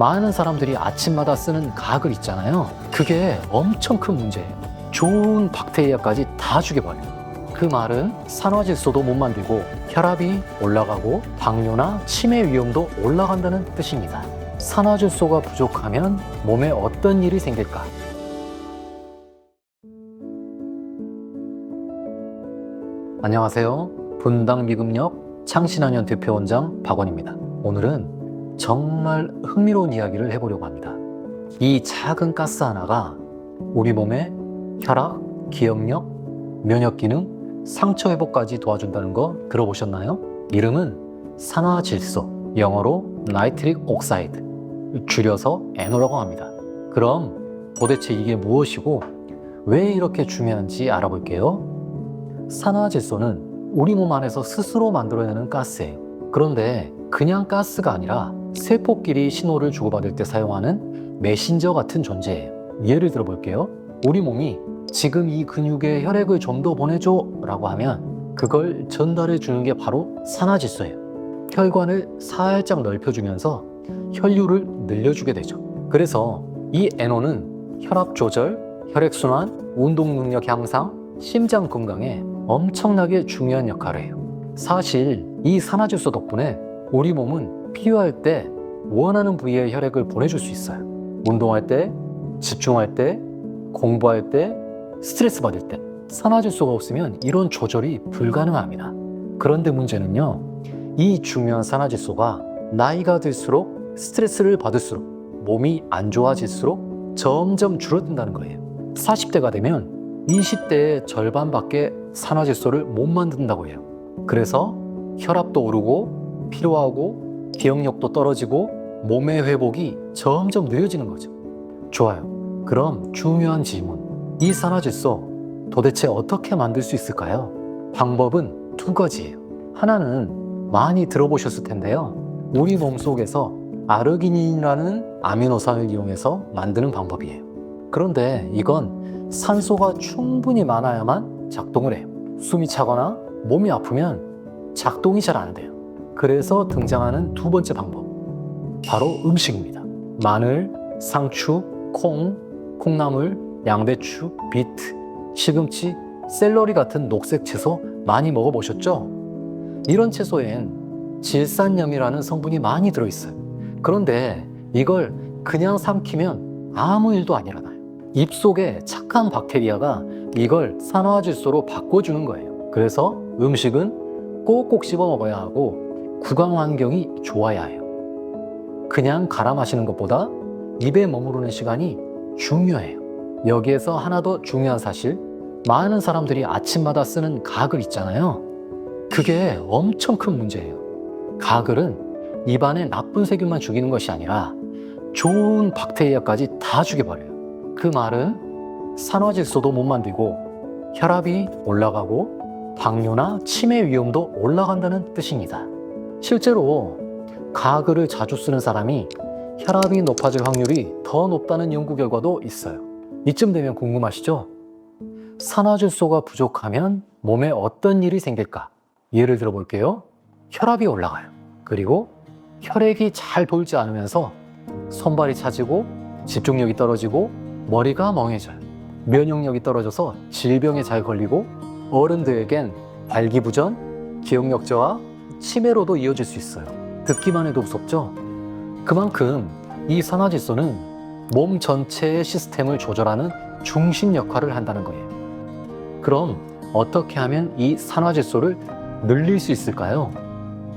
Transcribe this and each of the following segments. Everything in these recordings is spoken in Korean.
많은 사람들이 아침마다 쓰는 가글 있잖아요. 그게 엄청 큰 문제예요. 좋은 박테리아까지 다 죽여버려요. 그 말은 산화질소도 못 만들고 혈압이 올라가고 당뇨나 치매 위험도 올라간다는 뜻입니다. 산화질소가 부족하면 몸에 어떤 일이 생길까? 안녕하세요. 분당 미금역 창신한연 대표원장 박원입니다. 오늘은 정말 흥미로운 이야기를 해보려고 합니다. 이 작은 가스 하나가 우리 몸의 혈압, 기억력, 면역 기능, 상처 회복까지 도와준다는 거 들어보셨나요? 이름은 산화질소, 영어로 나이트릭 옥사이드, 줄여서 NO라고 합니다. 그럼 도대체 이게 무엇이고 왜 이렇게 중요한지 알아볼게요. 산화질소는 우리 몸 안에서 스스로 만들어내는 가스예요. 그런데 그냥 가스가 아니라 세포끼리 신호를 주고받을 때 사용하는 메신저 같은 존재예요. 예를 들어 볼게요. 우리 몸이 지금 이 근육에 혈액을 좀 더 보내줘 라고 하면 그걸 전달해 주는 게 바로 산화질소예요. 혈관을 살짝 넓혀주면서 혈류를 늘려주게 되죠. 그래서 이 NO는 혈압 조절, 혈액순환, 운동 능력 향상, 심장 건강에 엄청나게 중요한 역할을 해요. 사실 이 산화질소 덕분에 우리 몸은 필요할 때 원하는 부위에 혈액을 보내줄 수 있어요. 운동할 때, 집중할 때, 공부할 때, 스트레스 받을 때 산화질소가 없으면 이런 조절이 불가능합니다. 그런데 문제는요. 이 중요한 산화질소가 나이가 들수록 스트레스를 받을수록 몸이 안 좋아질수록 점점 줄어든다는 거예요. 40대가 되면 20대의 절반밖에 산화질소를 못 만든다고 해요. 그래서 혈압도 오르고 피로하고 기억력도 떨어지고 몸의 회복이 점점 느려지는 거죠. 좋아요. 그럼 중요한 질문. 이 산화질소 도대체 어떻게 만들 수 있을까요? 방법은 두 가지예요. 하나는 많이 들어보셨을 텐데요. 우리 몸 속에서 아르기닌이라는 아미노산을 이용해서 만드는 방법이에요. 그런데 이건 산소가 충분히 많아야만 작동을 해요. 숨이 차거나 몸이 아프면 작동이 잘 안 돼요. 그래서 등장하는 두 번째 방법. 바로 음식입니다. 마늘, 상추, 콩, 콩나물, 양배추, 비트, 시금치, 샐러리 같은 녹색 채소 많이 먹어보셨죠? 이런 채소엔 질산염이라는 성분이 많이 들어있어요. 그런데 이걸 그냥 삼키면 아무 일도 안 일어나요. 입속에 착한 박테리아가 이걸 산화질소로 바꿔주는 거예요. 그래서 음식은 꼭꼭 씹어 먹어야 하고 구강 환경이 좋아야 해요. 그냥 갈아 마시는 것보다 입에 머무르는 시간이 중요해요. 여기에서 하나 더 중요한 사실. 많은 사람들이 아침마다 쓰는 가글 있잖아요. 그게 엄청 큰 문제예요. 가글은 입안에 나쁜 세균만 죽이는 것이 아니라 좋은 박테리아까지 다 죽여버려요. 그 말은 산화질소도 못 만들고 혈압이 올라가고 당뇨나 치매 위험도 올라간다는 뜻입니다. 실제로 가글을 자주 쓰는 사람이 혈압이 높아질 확률이 더 높다는 연구 결과도 있어요. 이쯤 되면 궁금하시죠? 산화질소가 부족하면 몸에 어떤 일이 생길까? 예를 들어 볼게요. 혈압이 올라가요. 그리고 혈액이 잘 돌지 않으면서 손발이 차지고 집중력이 떨어지고 머리가 멍해져요. 면역력이 떨어져서 질병에 잘 걸리고 어른들에겐 발기부전, 기억력 저하, 치매로도 이어질 수 있어요. 듣기만 해도 무섭죠? 그만큼 이 산화질소는 몸 전체의 시스템을 조절하는 중심 역할을 한다는 거예요. 그럼 어떻게 하면 이 산화질소를 늘릴 수 있을까요?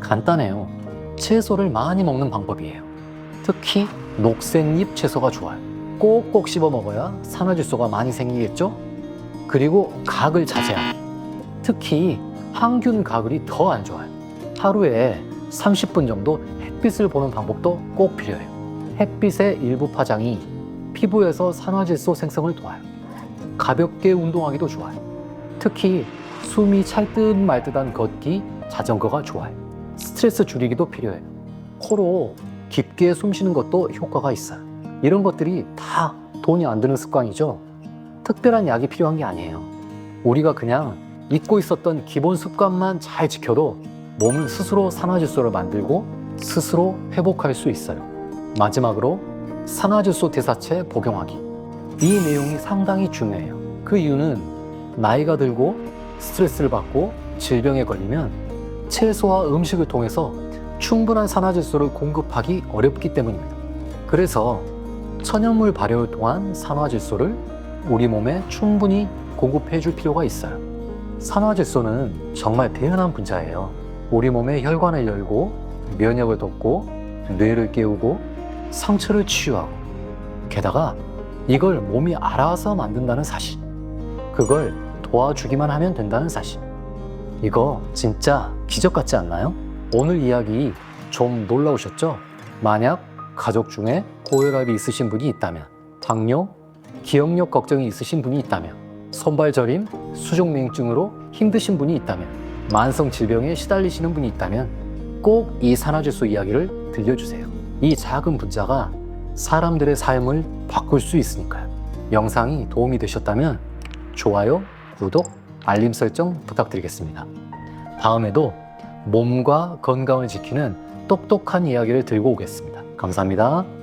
간단해요. 채소를 많이 먹는 방법이에요. 특히 녹색잎 채소가 좋아요. 꼭꼭 씹어 먹어야 산화질소가 많이 생기겠죠? 그리고 각을 자제하고 특히 항균 가글이 더 안 좋아요. 하루에 30분 정도 햇빛을 보는 방법도 꼭 필요해요. 햇빛의 일부 파장이 피부에서 산화질소 생성을 도와요. 가볍게 운동하기도 좋아요. 특히 숨이 찰듯 말듯한 걷기, 자전거가 좋아요. 스트레스 줄이기도 필요해요. 코로 깊게 숨 쉬는 것도 효과가 있어요. 이런 것들이 다 돈이 안 드는 습관이죠. 특별한 약이 필요한 게 아니에요. 우리가 그냥 잊고 있었던 기본 습관만 잘 지켜도 몸은 스스로 산화질소를 만들고 스스로 회복할 수 있어요. 마지막으로 산화질소 대사체 복용하기. 이 내용이 상당히 중요해요. 그 이유는 나이가 들고 스트레스를 받고 질병에 걸리면 채소와 음식을 통해서 충분한 산화질소를 공급하기 어렵기 때문입니다. 그래서 천연물 발효를 통한 산화질소를 우리 몸에 충분히 공급해 줄 필요가 있어요. 산화질소는 정말 대단한 분자예요. 우리 몸의 혈관을 열고 면역을 돕고 뇌를 깨우고 상처를 치유하고 게다가 이걸 몸이 알아서 만든다는 사실. 그걸 도와주기만 하면 된다는 사실. 이거 진짜 기적 같지 않나요? 오늘 이야기 좀 놀라우셨죠? 만약 가족 중에 고혈압이 있으신 분이 있다면, 당뇨, 기억력 걱정이 있으신 분이 있다면, 손발 저림, 수족냉증으로 힘드신 분이 있다면, 만성 질병에 시달리시는 분이 있다면 꼭 이 산화질소 이야기를 들려주세요. 이 작은 분자가 사람들의 삶을 바꿀 수 있으니까요. 영상이 도움이 되셨다면 좋아요, 구독, 알림 설정 부탁드리겠습니다. 다음에도 몸과 건강을 지키는 똑똑한 이야기를 들고 오겠습니다. 감사합니다.